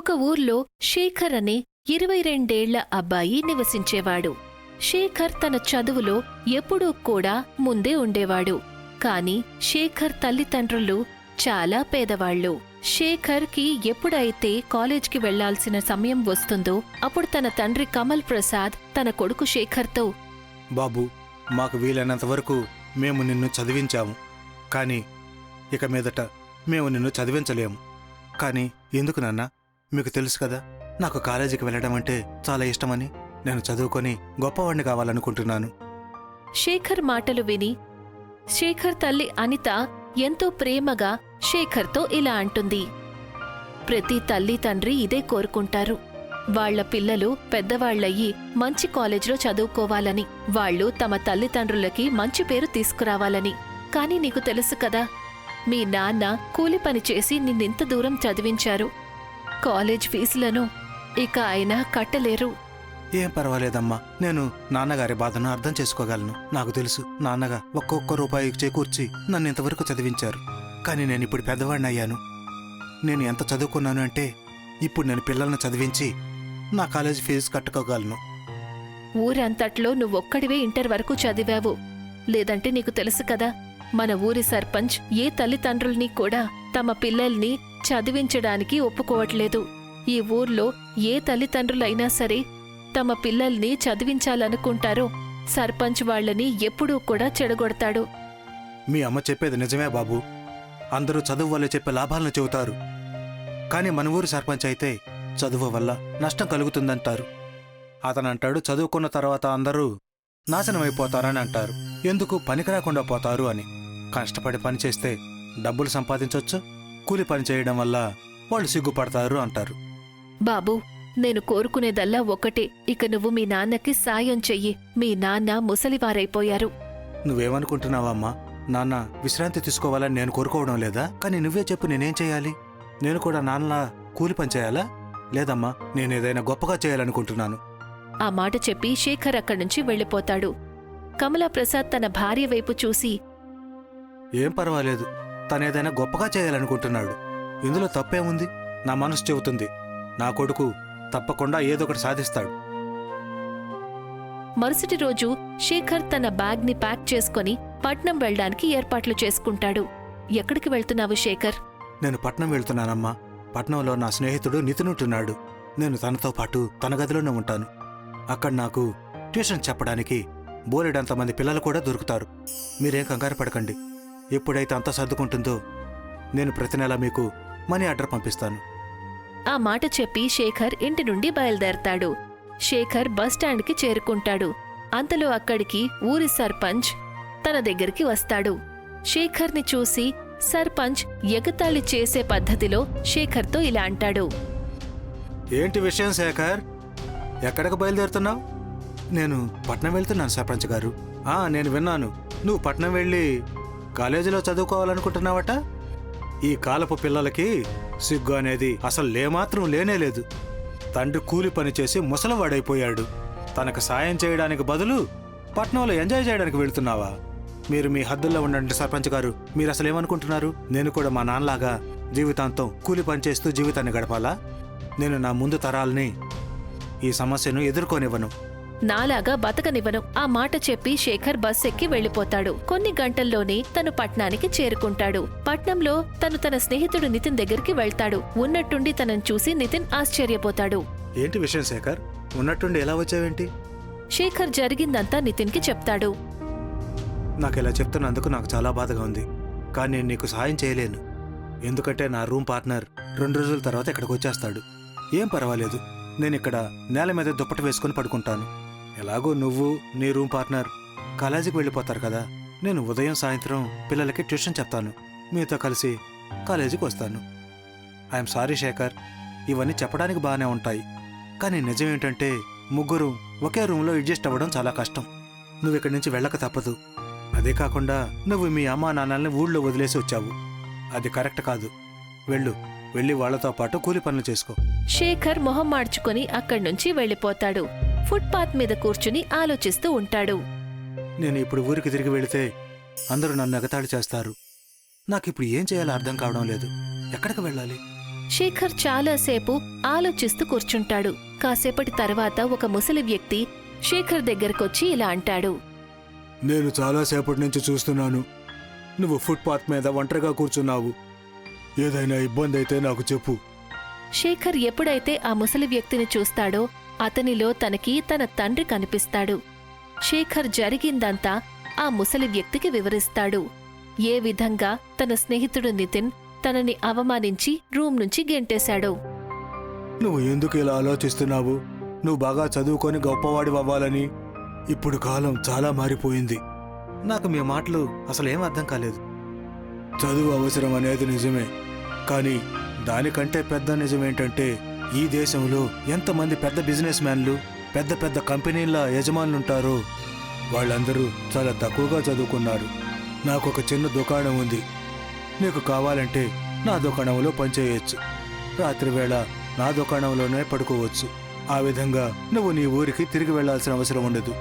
ఒక ఊర్లో శేఖర్ అనే ఇరవై రెండేళ్ళ అబ్బాయి నివసించేవాడు. శేఖర్ తన చదువులో ఎప్పుడూ కూడా ముందే ఉండేవాడు. కాని శేఖర్ తల్లిదండ్రులు చాలా పేదవాళ్ళు. శేఖర్కి ఎప్పుడైతే కాలేజ్కి వెళ్ళాల్సిన సమయం వస్తుందో అప్పుడు తన తండ్రి కమల్ ప్రసాద్ తన కొడుకు శేఖర్తో బాబు మాకు వీలైనంత వరకు మేము నిన్ను చదివించాము. కానీ ఇక మీదట మేము నిన్ను చదివించలేము. కానీ ఎందుకు నాన్నా? మీకు తెలుసు కదా నాకు కాలేజీకి వెళ్ళడం అంటే చాలా ఇష్టమని నేను చదువుకొని గొప్పవాడిని కావాలనుకుంటున్నాను. శేఖర్ మాటలు విని శేఖర్ తల్లి అనిత ఎంతో ప్రేమగా శేఖర్తో ఇలా అంటుంది. ప్రతి తల్లి తండ్రి ఇదే కోరుకుంటారు. వాళ్ళ పిల్లలు పెద్దవాళ్ళయ్యి మంచి కాలేజ్లో చదువుకోవాలని వాళ్ళు తమ తల్లిదండ్రులకి మంచి పేరు తీసుకురావాలని. కానీ నీకు తెలుసు కదా మీ నాన్న కూలి పని చేసి నిన్నింత దూరం చదివించారు. కాలేజ్ ఫీజులను ఇక ఆయన కట్టలేరు. ఏం పర్వాలేదమ్మా నేను నాన్నగారి బాధను అర్థం చేసుకోగలను. నాకు తెలుసు నాన్నగా ఒక్కొక్క రూపాయి చేకూర్చి నన్ను ఇంతవరకు చదివించారు. కానీ నేను ఇప్పుడు పెద్దవాడిని అయ్యాను. నేను ఎంత చదువుకున్నాను అంటే ఇప్పుడు నేను పిల్లల్ని చదివించి నా కాలేజీ ఫీజు కట్టుకోగలను. ఊరంతట్లో నువ్వొక్కడివే ఇంటర్ వరకు చదివావు. లేదంటే నీకు తెలుసు కదా మన ఊరి సర్పంచ్ ఏ తల్లిదండ్రుల్ని కూడా తమ పిల్లల్ని చదివించడానికి ఒప్పుకోవట్లేదు. ఈ ఊర్లో ఏ తల్లిదండ్రులైనా సరే తమ పిల్లల్ని చదివించాలనుకుంటారో సర్పంచ్ వాళ్ళని ఎప్పుడూ కూడా చెడగొడతాడు. మీ అమ్మ చెప్పేది నిజమే బాబు. అందరూ చదువు వల్ల చెప్పే లాభాలను చెబుతారు. కానీ మన ఊరి సర్పంచ్ అయితే చదువు వల్ల నష్టం కలుగుతుందంటారు. అతనంటాడు చదువుకున్న తర్వాత అందరూ నాశనమైపోతారని అంటారు. ఎందుకు పనికి రాకుండా పోతారు అని. కష్టపడి పని చేస్తే డబ్బులు సంపాదించొచ్చు. కూలి పని చేయడం వల్ల వాళ్ళు సిగ్గుపడతారు అంటారు. బాబు నేను కోరుకునేదల్లా ఒకటే ఇక నువ్వు మీ నాన్నకి సాయం చెయ్యి. మీ నాన్న ముసలివారైపోయారు. నువ్వేమనుకుంటున్నావమ్మా? నాన్న విశ్రాంతి తీసుకోవాలని నేను కోరుకోవడం లేదా? కానీ నువ్వే చెప్పు నేనేం చేయాలి? నేను కూడా నాన్న కూలి పని చేయాలా? లేదమ్మా నేను ఏదైనా గొప్పగా చేయాలనుకుంటున్నాను. ఆ మాట చెప్పి శేఖర్ అక్కడి నుంచి వెళ్ళిపోతాడు. కమలా ప్రసాద్ తన భార్య వైపు చూసి ఏం పర్వాలేదు. తనేదైనా గొప్పగా చేయాలనుకుంటున్నాడు. ఇందులో తప్పేముంది? నా మనసు చెబుతుంది. నా కొడుకు తప్పకుండా ఏదో ఒకటి సాధిస్తాడు. మరుసటి రోజు శేఖర్ తన బ్యాగ్ని ప్యాక్ చేసుకొని పట్నం వెళ్ళడానికి ఏర్పాట్లు చేసుకుంటాడు. ఎక్కడికి వెళ్తున్నావు శేఖర్? నేను పట్నం వెళ్తున్నానమ్మా. పట్నంలో నా స్నేహితుడు నితిన్ ఉంటున్నాడు. నేను తనతో పాటు తన గదిలోనే ఉంటాను. అక్కడ నాకు ట్యూషన్ చెప్పడానికి బోలెడంత మంది పిల్లలు కూడా దొరుకుతారు. మీరేం కంగారు పడకండి. ఎప్పుడైతే అంతా సర్దుకుంటుందో నేను ప్రతి నెల మీకు మనీ ఆర్డర్ పంపిస్తాను. ఆ మాట చెప్పి శేఖర్ ఇంటి నుండి బయలుదేరతాడు. శేఖర్ బస్టాండ్కి చేరుకుంటాడు. అంతలో అక్కడికి ఊరి సర్పంచ్ తన దగ్గరికి వస్తాడు. శేఖర్ని చూసి సర్పంచ్ ఎగతాళి చేసే పద్ధతిలో శేఖర్తో ఇలా అంటాడు. ఏంటి విషయం శేఖర్? ఎక్కడికి బయలుదేరుతున్నావు? నేను పట్నం వెళ్తున్నాను సర్పంచ్ గారు. ఆ నేను విన్నాను. నువ్వు పట్నం వెళ్ళి కాలేజీలో చదువుకోవాలనుకుంటున్నావట? ఈ కాలపు పిల్లలకి సిగ్గు అనేది అసలు లేమాత్రం లేనేలేదు తండ్రి కూలి పని చేసి ముసలవాడైపోయాడు. తనకు సాయం చేయడానికి బదులు పట్నంలో ఎంజాయ్ చేయడానికి వెళ్తున్నావా? మీరు మీ హద్దుల్లో ఉండండి సర్పంచ్ గారు. మీరు అసలు ఏమనుకుంటున్నారు నేను కూడా మా నాన్నలాగా జీవితాంతం కూలి పని చేస్తూ జీవితాన్ని గడపాలా? నేను నా ముందు తరాలని ఈ సమస్యను ఎదుర్కొనివ్వను. నాలాగా బతకనివ్వను ఆ మాట చెప్పి శేఖర్ బస్ ఎక్కి వెళ్ళిపోతాడు కొన్ని గంటల్లోనే తను పట్నానికి చేరుకుంటాడు. పట్నంలో తను తన స్నేహితుడు నితిన్ దగ్గరికి వెళ్తాడు. ఉన్నట్టుండి తనను చూసి నితిన్ ఆశ్చర్యపోతాడు. ఏంటి విషయం శేఖర్? ఉన్నట్టుండి ఎలా వచ్చావేంటి? శేఖర్ జరిగిందంతా నితిన్కి చెప్తాడు. నాకు ఇలా చెప్తున్నందుకు నాకు చాలా బాధగా ఉంది. కానీ నేను నీకు సహాయం చేయలేను. ఎందుకంటే నా రూమ్ పార్ట్నర్ రెండు రోజుల తర్వాత ఇక్కడికి వచ్చేస్తాడు. ఏం పర్వాలేదు. నేను ఇక్కడ నేల మీద దుప్పటి వేసుకొని పడుకుంటాను. ఎలాగో నువ్వు నీ రూమ్ పార్ట్నర్. కాలేజీకి వెళ్ళిపోతారు కదా. నేను ఉదయం సాయంత్రం పిల్లలకి ట్యూషన్ చెప్తాను. మీతో కలిసి కాలేజీకి వస్తాను. I'm sorry Shekhar. ఇవన్నీ చెప్పడానికి బాగానే ఉంటాయి. కానీ నిజం ఏంటంటే ముగ్గురు ఒకే రూమ్లో అడ్జస్ట్ అవ్వడం చాలా కష్టం. నువ్వు ఇక్కడి నుంచి వెళ్ళక తప్పదు. అదే కాకుండా నువ్వు మీ అమ్మా నాన్నల్ని ఊళ్ళో వదిలేసి వచ్చావు. అది కరెక్ట్ కాదు. వెళ్ళు. వెళ్ళి వాళ్ళతో పాటు కూలి పనులు చేసుకో. శేఖర్ మొహం మార్చుకొని అక్కడి నుంచి వెళ్ళిపోతాడు. ఫుట్పాత్ మీద కూర్చుని ఆలోచిస్తూ ఉంటాడు. నేను ఇప్పుడు ఊరికి తిరిగి వెళితే అందరూ నన్ను ఎగతాళి చేస్తారు. నాకు ఇప్పుడు ఏం చేయాలో అర్థం కావడం లేదు. ఎక్కడికి వెళ్ళాలి? శేఖర్ చాలాసేపు ఆలోచిస్తూ కూర్చుంటాడు. కాసేపటి తర్వాత ఒక ముసలి వ్యక్తి శేఖర్ దగ్గరకొచ్చి ఇలా అంటాడు. నేను చాలాసేపటి నుంచి చూస్తున్నాను. నువ్వు ఫుట్పాత్ మీద ఒంటరిగా కూర్చున్నావు. ఏదైనా ఇబ్బంది అయితే నాకు చెప్పు. శేఖర్ ఎప్పుడైతే ఆ ముసలి వ్యక్తిని చూస్తాడో అతనిలో తనకి తన తండ్రి కనిపిస్తాడు. శేఖర్ జరిగిందంతా ఆ ముసలి వ్యక్తికి వివరిస్తాడు. ఏ విధంగా తన స్నేహితుడు నితిన్ తనని అవమానించి రూమ్ నుంచి గెంటేశాడో. నువ్వు ఎందుకు ఇలా ఆలోచిస్తున్నావు? నువ్వు బాగా చదువుకొని గొప్పవాడి అవ్వాలని. ఇప్పుడు కాలం చాలా మారిపోయింది. నాకు మీ మాటలు అసలు ఏం అర్థం కాలేదు. చదువు అవసరం అనేది నిజమే. కానీ దానికంటే పెద్ద నిజం ఏంటంటే ఈ దేశంలో ఎంతమంది పెద్ద బిజినెస్ మ్యాన్లు పెద్ద పెద్ద కంపెనీల యజమానులుంటారో వాళ్ళందరూ చాలా తక్కువగా చదువుకున్నారు. నాకు ఒక చిన్న దుకాణం ఉంది. నీకు కావాలంటే నా దుకాణంలో పనిచేయచ్చు. రాత్రివేళ నా దుకాణంలోనే పడుకోవచ్చు. ఆ విధంగా నువ్వు నీ ఊరికి తిరిగి వెళ్ళాల్సిన అవసరం ఉండదు.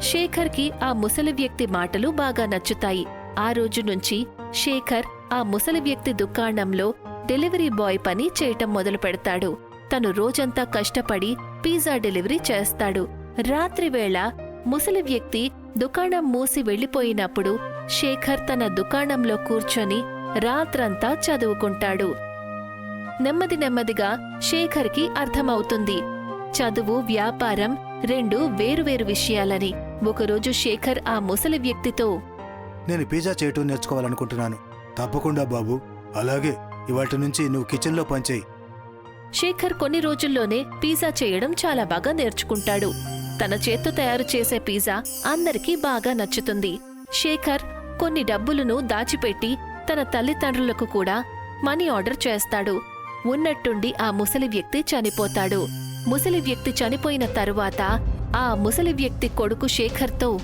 శేఖర్కి ఆ ముసలి వ్యక్తి మాటలు బాగా నచ్చుతాయి. ఆ రోజు నుంచి శేఖర్ ఆ ముసలి వ్యక్తి దుకాణంలో డెలివరీ బాయ్ పని చేయటం మొదలు పెడతాడు తను రోజంతా కష్టపడి పిజ్జా డెలివరీ చేస్తాడు. రాత్రివేళ ముసలి వ్యక్తి దుకాణం మూసి వెళ్ళిపోయినప్పుడు శేఖర్ తన దుకాణంలో కూర్చొని రాత్రంతా చదువుకుంటాడు. నెమ్మది నెమ్మదిగా శేఖర్కి అర్థమవుతుంది. చదువు వ్యాపారం రెండు వేరువేరు విషయాలని. ఒకరోజు శేఖర్ ఆ ముసలి వ్యక్తితో నేను పిజ్జా చేయటం నేర్చుకోవాలనుకుంటున్నాను. తప్పకుండా బాబు. అలాగే ఇవాటి నుంచి నువ్వు కిచెన్లో పనిచేయి. శేఖర్ కొన్ని రోజుల్లోనే పిజ్జా చేయడం చాలా బాగా నేర్చుకుంటాడు. తన చేత్తో తయారు చేసే పిజ్జా అందరికీ బాగా నచ్చుతుంది. శేఖర్ కొన్ని డబ్బులను దాచిపెట్టి తన తల్లిదండ్రులకు కూడా మనీ ఆర్డర్ చేస్తాడు. ఉన్నట్టుండి ఆ ముసలి వ్యక్తి చనిపోతాడు. ముసలి వ్యక్తి చనిపోయిన తరువాత ఆ ముసలి వ్యక్తి కొడుకు శేఖర్తో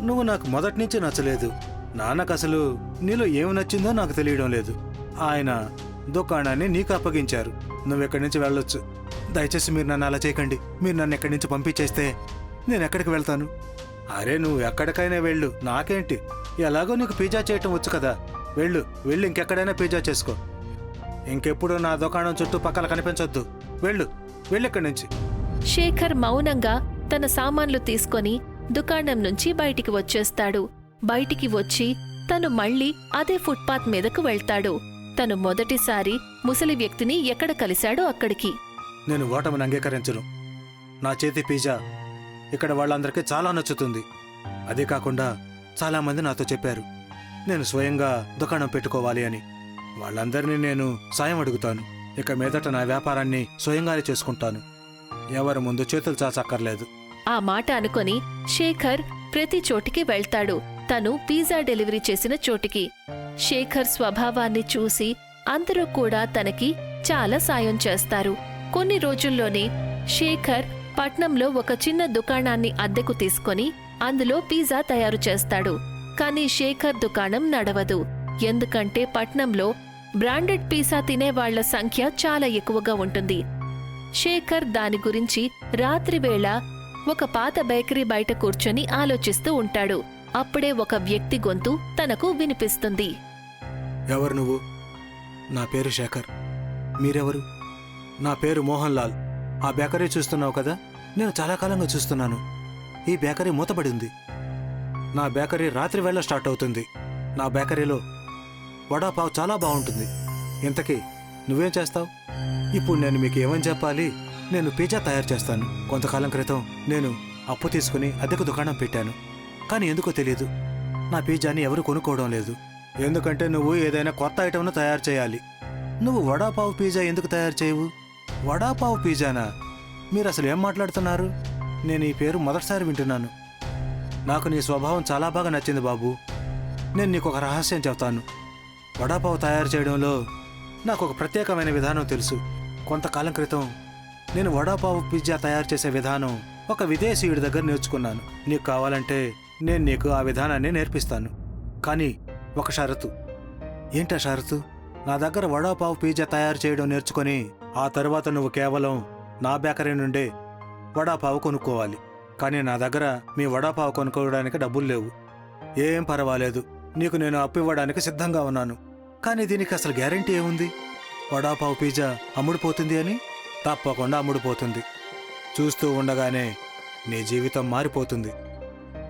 నువ్వు నాకు మొదటి నుంచి నచ్చలేదు. నాన్నకు అసలు నీలో ఏమి నచ్చిందో నాకు తెలియడం లేదు. ఆయన దుకాణాన్ని నీకు అప్పగించారు. నువ్వు ఎక్కడి నుంచి వెళ్ళొచ్చు? దయచేసి మీరు నన్ను అలా చేయకండి. మీరు నన్ను ఎక్కడి నుంచి పంపించేస్తే నేను ఎక్కడికి వెళ్తాను? అరే నువ్వు ఎక్కడికైనా వెళ్ళు. నాకేంటి? ఎలాగో నీకు పిజ్జా చేయటం వచ్చు కదా. వెళ్ళు వెళ్ళు ఇంకెక్కడైనా పిజ్జా చేసుకో. ఇంకెప్పుడు నా దుకాణం చుట్టూ పక్కల కనిపించొద్దు. వెళ్ళు వెళ్ళు ఇక్కడి నుంచి. శేఖర్ మౌనంగా తన సామాన్లు తీసుకొని దుకాణం నుంచి బయటికి వచ్చేస్తాడు. బయటికి వచ్చి తను మళ్ళీ అదే ఫుట్పాత్ మీదకు వెళ్తాడు. తను మొదటిసారి ముసలి వ్యక్తిని ఎక్కడ కలిశాడో అక్కడికి. నేను ఓటమిని అంగీకరించను. నా చేతి పిజ్జా ఇక్కడ వాళ్ళందరికీ చాలా నచ్చుతుంది. అదే కాకుండా చాలామంది నాతో చెప్పారు నేను స్వయంగా దుకాణం పెట్టుకోవాలి అని. వాళ్ళందరినీ నేను సాయం అడుగుతాను. ఇక మీదట నా వ్యాపారాన్ని స్వయంగానే చేసుకుంటాను. ఎవరి ముందు చేతులు చాచక్కర్లేదు. ఆ మాట అనుకొని శేఖర్ ప్రతి చోటికి వెళ్తాడు. తను పిజ్జా డెలివరీ చేసిన చోటికి. శేఖర్ స్వభావాన్ని చూసి అందరూ కూడా తనకి చాలా సాయం చేస్తారు. కొన్ని రోజుల్లోనే శేఖర్ పట్నంలో ఒక చిన్న దుకాణాన్ని అద్దెకు తీసుకొని అందులో పిజ్జా తయారు చేస్తాడు. కానీ శేఖర్ దుకాణం నడవదు. ఎందుకంటే పట్నంలో బ్రాండెడ్ పిజ్జా తినేవాళ్ళ సంఖ్య చాలా ఎక్కువగా ఉంటుంది. శేఖర్ దాని గురించి రాత్రివేళ ఒక పాత బేకరీ బయట కూర్చొని ఆలోచిస్తూ ఉంటాడు. అప్పుడే ఒక వ్యక్తి గొంతు తనకు వినిపిస్తుంది. ఎవరు నువ్వు? నా పేరు శేఖర్. మీరెవరు? నా పేరు మోహన్ లాల్ ఆ బేకరీ చూస్తున్నావు కదా? నేను చాలా కాలంగా చూస్తున్నాను. ఈ బేకరీ మూతబడి ఉంది. నా బేకరీ రాత్రి వేళ స్టార్ట్ అవుతుంది. నా బేకరీలో వడాపావ్ చాలా బాగుంటుంది. ఇంతకీ నువ్వేం చేస్తావు? ఇప్పుడు నేను మీకు ఏమని చెప్పాలి? నేను పిజ్జా తయారు చేస్తాను. కొంతకాలం క్రితం నేను అప్పు తీసుకుని అద్దెకు దుకాణం పెట్టాను. కానీ ఎందుకో తెలియదు నా పిజ్జాని ఎవరు కొనుక్కోవడం లేదు. ఎందుకంటే నువ్వు ఏదైనా కొత్త ఐటమ్ను తయారు చేయాలి. నువ్వు వడాపావు పిజ్జా ఎందుకు తయారు చేయవు? వడాపావు పిజ్జానా? మీరు అసలు ఏం మాట్లాడుతున్నారు? నేను ఈ పేరు మొదటిసారి వింటున్నాను. నాకు నీ స్వభావం చాలా బాగా నచ్చింది బాబు. నేను నీకు ఒక రహస్యం చెప్తాను. వడాపావు తయారు చేయడంలో నాకు ఒక ప్రత్యేకమైన విధానం తెలుసు. కొంతకాలం క్రితం నేను వడాపావు పిజ్జా తయారు చేసే విధానం ఒక విదేశీయుడి దగ్గర నేర్చుకున్నాను. నీకు కావాలంటే నేను నీకు ఆ విధానాన్ని నేర్పిస్తాను. కానీ ఒక షరతు. ఏంటా షరతు? నా దగ్గర వడాపావు పిజ్జా తయారు చేయడం నేర్చుకొని ఆ తర్వాత నువ్వు కేవలం నా బేకరీ నుండే వడాపావు కొనుక్కోవాలి. కానీ నా దగ్గర మీ వడాపావు కొనుక్కోవడానికి డబ్బులు లేవు. ఏం పర్వాలేదు. నీకు నేను అప్పు ఇవ్వడానికి సిద్ధంగా ఉన్నాను. కానీ దీనికి అసలు గ్యారంటీ ఏముంది? వడాపావు పిజ్జా అమ్ముడుపోతుంది అని? తప్పకుండా అమ్ముడుపోతుంది. చూస్తూ ఉండగానే నీ జీవితం మారిపోతుంది.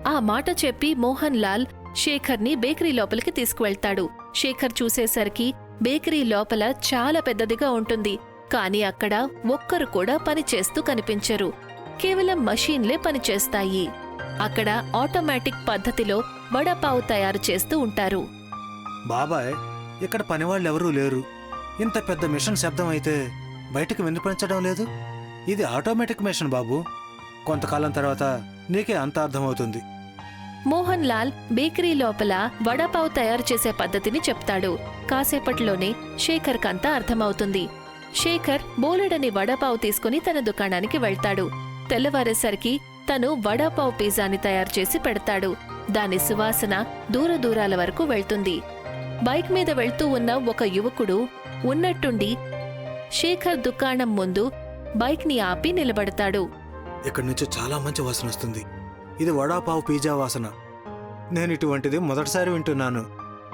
ఆ మాట చెప్పి మోహన్ లాల్ శేఖర్ని బేకరీ లోపలికి తీసుకువెళ్తాడు. శేఖర్ చూసేసరికి బేకరీ లోపల చాలా పెద్దదిగా ఉంటుంది. కాని అక్కడ ఒక్కరు కూడా పనిచేస్తూ కనిపించరు. కేవలం మషీన్లే పనిచేస్తాయి అక్కడ ఆటోమేటిక్ పద్ధతిలో వడపావు తయారు చేస్తూ ఉంటారు. బాబాయ్ ఇక్కడ పనివాళ్ళు ఎవరూ లేరు. ఇంత పెద్ద మిషన్ శబ్దం అయితే బయటకు వినిపించడం లేదు. ఇది ఆటోమేటిక్ మిషన్ బాబు. కొంతకాలం తర్వాత నీకే అంత అర్థమవుతుంది. మోహన్ లాల్ బేకరీ లోపల వడపావు తయారు చేసే పద్ధతిని చెప్తాడు. కాసేపట్లోనే శేఖర్ కంతా అర్థమవుతుంది. శేఖర్ బోలెడని వడపావు తీసుకుని తన దుకాణానికి వెళ్తాడు. తెల్లవారేసరికి తను వడపావు పిజ్జాని తయారు చేసి పెడతాడు. దాని సువాసన దూర దూరాల వరకు వెళ్తుంది. బైక్ మీద వెళ్తూ ఉన్న ఒక యువకుడు ఉన్నట్టుండి శేఖర్ దుకాణం ముందు బైక్ని ఆపి నిలబడతాడు. ఇక్కడి నుంచి చాలా మంచి వాసన వస్తుంది. ఇది వడాపావు పిజ్జా వాసన. నేను ఇటువంటిది మొదటిసారి వింటున్నాను.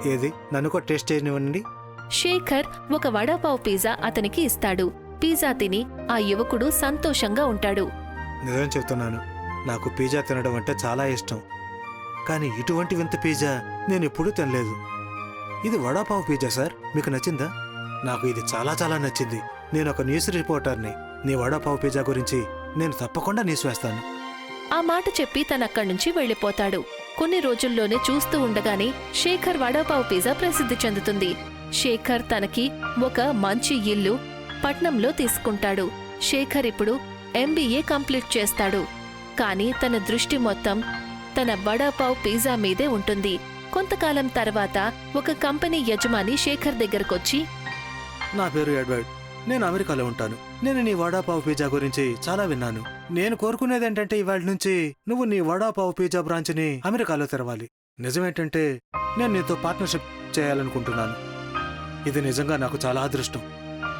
ఏది? నన్ను కూడా టేస్ట్ చేయనివ్వండి. శేఖర్ ఒక వడాపావ్ పిజ్జా అతనికి ఇస్తాడు. పిజ్జా తిని ఆ యువకుడు సంతోషంగా ఉంటాడు. నిజం చెప్తున్నాను. నాకు పిజ్జా తినడం అంటే చాలా ఇష్టం. కానీ ఇటువంటి వింత పిజ్జా నేను ఎప్పుడూ తినలేదు. ఇది వడాపావు పిజ్జా సార్. మీకు నచ్చిందా? నాకు ఇది చాలా చాలా నచ్చింది. నేను ఒక న్యూస్ రిపోర్టర్ని. నీ వడాపావు పిజ్జా గురించి నేను తప్పకుండా న్యూస్ వేస్తాను. ఆ మాట చెప్పి తనక్కడి నుంచి వెళ్ళిపోతాడు. కొన్ని రోజుల్లోనే చూస్తూ ఉండగానే శేఖర్ వడాపావ్ పిజ్జా ప్రసిద్ధి చెందుతుంది. శేఖర్ తనకి ఒక మంచి ఇల్లు పట్నంలో తీసుకుంటాడు. శేఖర్ ఇప్పుడు ఎంబీఏ కంప్లీట్ చేస్తాడు. కానీ తన దృష్టి మొత్తం తన వడాపావ్ పిజ్జా మీదే ఉంటుంది. కొంతకాలం తర్వాత ఒక కంపెనీ యజమాని శేఖర్ దగ్గరకొచ్చి నా పేరు ఎడ్వర్డ్. నేను అమెరికాలో ఉంటాను. నేను నీ వడాపావు పిజ్జా గురించి చాలా విన్నాను. నేను కోరుకునేది ఏంటంటే ఇవాళ నుంచి నువ్వు నీ వడాపావు పిజ్జా బ్రాంచ్ని అమెరికాలో తెరవాలి. నిజమేంటంటే నేను నీతో పార్ట్నర్షిప్ చేయాలనుకుంటున్నాను. ఇది నిజంగా నాకు చాలా అదృష్టం.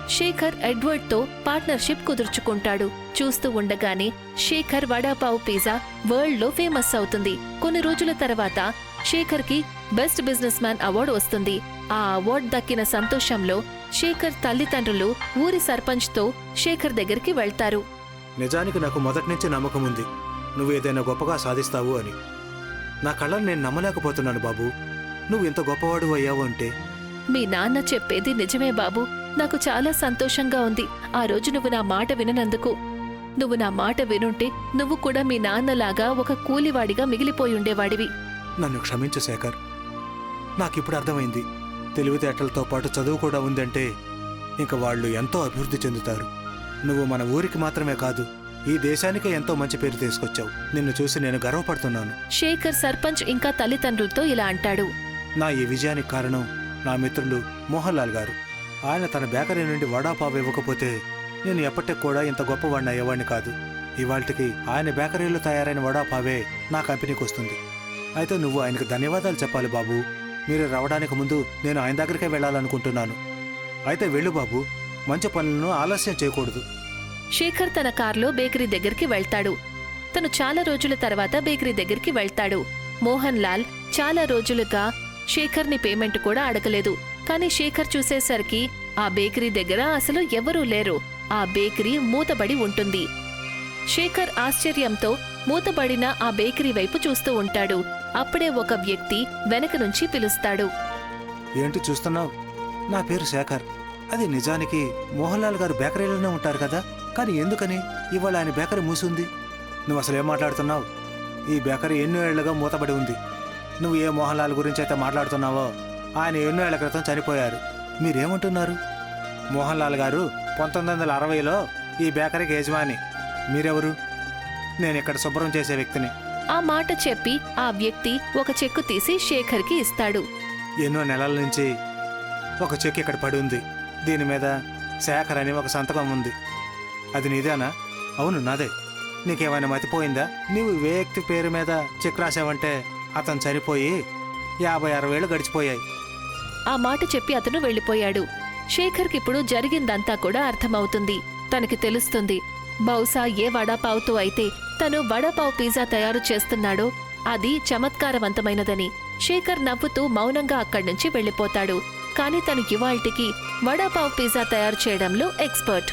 శేఖర్ ఎడ్వర్డ్తో పార్ట్నర్షిప్ కుదుర్చుకుంటాడు. చూస్తూ ఉండగానే శేఖర్ వడాపావు పిజ్జా వరల్డ్లో ఫేమస్ అవుతుంది. కొన్ని రోజుల తర్వాత శేఖర్కి బెస్ట్ బిజినెస్ మ్యాన్ అవార్డు వస్తుంది. ఆ అవార్డు దక్కిన సంతోషంలో శేఖర్ తల్లిదండ్రులు ఊరి సర్పంచ్తో శేఖర్ దగ్గరికి వెళ్తారు. నిజానికి నాకు మొదటి నుంచి నమ్మకం ఉంది. నువ్వు ఏదైనా గొప్పగా సాధిస్తావు అని. నా కళ్ళని నేను నమ్మలేకపోతున్నాను బాబు. నువ్వు ఇంత గొప్పవాడు అయ్యావు అంటే. మీ నాన్న చెప్పేది నిజమే బాబు. నాకు చాలా సంతోషంగా ఉంది. ఆ రోజు నువ్వు నా మాట విననందుకు. నువ్వు నా మాట వినుంటే నువ్వు కూడా మీ నాన్నలాగా ఒక కూలివాడిగా మిగిలిపోయి ఉండేవాడివి. నన్ను క్షమించు శేఖర్. నాకిప్పుడు అర్థమైంది. తెలివితేటలతో పాటు చదువు కూడా ఉందంటే ఇంక వాళ్ళు ఎంతో అభివృద్ధి చెందుతారు. నువ్వు మన ఊరికి మాత్రమే కాదు ఈ దేశానికే ఎంతో మంచి పేరు తీసుకొచ్చావు. నిన్ను చూసి నేను గర్వపడుతున్నాను. శేఖర్ సర్పంచ్ ఇంకా తల్లిదండ్రులతో ఇలా అంటాడు. నా ఈ విజయానికి కారణం నా మిత్రులు మోహన్ లాల్ గారు. ఆయన తన బేకరీ నుండి వడాపావు ఇవ్వకపోతే నేను ఎప్పటికి కూడా ఇంత గొప్పవాడిని అయ్యేవాడిని కాదు. ఇవాళకి ఆయన బేకరీలో తయారైన వడాపావే నా కంపెనీకి వస్తుంది. అయితే నువ్వు ఆయనకు ధన్యవాదాలు చెప్పాలి బాబు. మీరు రావడానికి ముందు నేను ఆయన దగ్గరికే వెళ్ళాలనుకుంటున్నాను. అయితే వెళ్ళు బాబు. మంచి పనులను ఆలస్యం చేయకూడదు. శేఖర్ తన కారులో బేకరీ దగ్గరికి వెళ్తాడు. తను చాలా రోజుల తర్వాత బేకరీ దగ్గరికి వెళ్తాడు. మోహన్ లాల్ చాలా రోజులుగా శేఖర్ని పేమెంట్ కూడా అడగలేదు. కానీ శేఖర్ చూసేసరికి ఆ బేకరీ దగ్గర అసలు ఎవరూ లేరు. ఆ బేకరీ మూతబడి ఉంటుంది. శేఖర్ ఆశ్చర్యంతో మూతబడిన ఆ బేకరీ వైపు చూస్తూ ఉంటాడు. అప్పుడే ఒక వ్యక్తి వెనక నుంచి పిలుస్తాడు. ఏంటి చూస్తున్నావు? నా పేరు శేఖర్. అది నిజానికి మోహన్ లాల్ గారు బేకరీలోనే ఉంటారు కదా? కానీ ఎందుకని? ఇవాళ ఆయన బేకరీ మూసింది. నువ్వు అసలు ఏం మాట్లాడుతున్నావు? ఈ బేకరీ ఎన్నో ఏళ్ళుగా మూతబడి ఉంది. నువ్వు ఏ మోహన్ లాల్ గురించి అయితే మాట్లాడుతున్నావో ఆయన ఎన్నో ఏళ్ళ క్రితం చనిపోయారు. మీరేమంటున్నారు? మోహన్ లాల్ గారు పంతొమ్మిది వందల అరవైలో ఈ బేకరీకి యజమాని. మీరెవరు? నేను ఇక్కడ శుభ్రం చేసే వ్యక్తిని. ఆ మాట చెప్పి ఆ వ్యక్తి ఒక చెక్కు తీసి శేఖర్కి ఇస్తాడు. ఎన్నో నెలల నుంచి ఒక చెక్ ఇక్కడ పడి ఉంది. దీని మీద శేఖర్ అని ఒక సంతకం ఉంది. అది నీదేనా? అవును నాదే. నీకేమైనా మతిపోయిందా? నీవు వ్యక్తి పేరు మీద చెక్ రాసావంటే అతను చనిపోయి యాభై అరవేళ్ళు గడిచిపోయాయి. ఆ మాట చెప్పి అతను వెళ్ళిపోయాడు. శేఖర్కి ఇప్పుడు జరిగిందంతా కూడా అర్థమవుతుంది. తనకి తెలుస్తుంది. బహుశా ఏ వడాపావుతో అయితే తను వడాపావు పిజ్జా తయారు చేస్తున్నాడో అది చమత్కారవంతమైనదని శేఖర్ నవ్వుతూ మౌనంగా అక్కడ్నుంచి వెళ్ళిపోతాడు. కానీ తను ఇవాల్టికి వడాపావ్ పిజ్జా తయారు చేయడంలో ఎక్స్పర్ట్.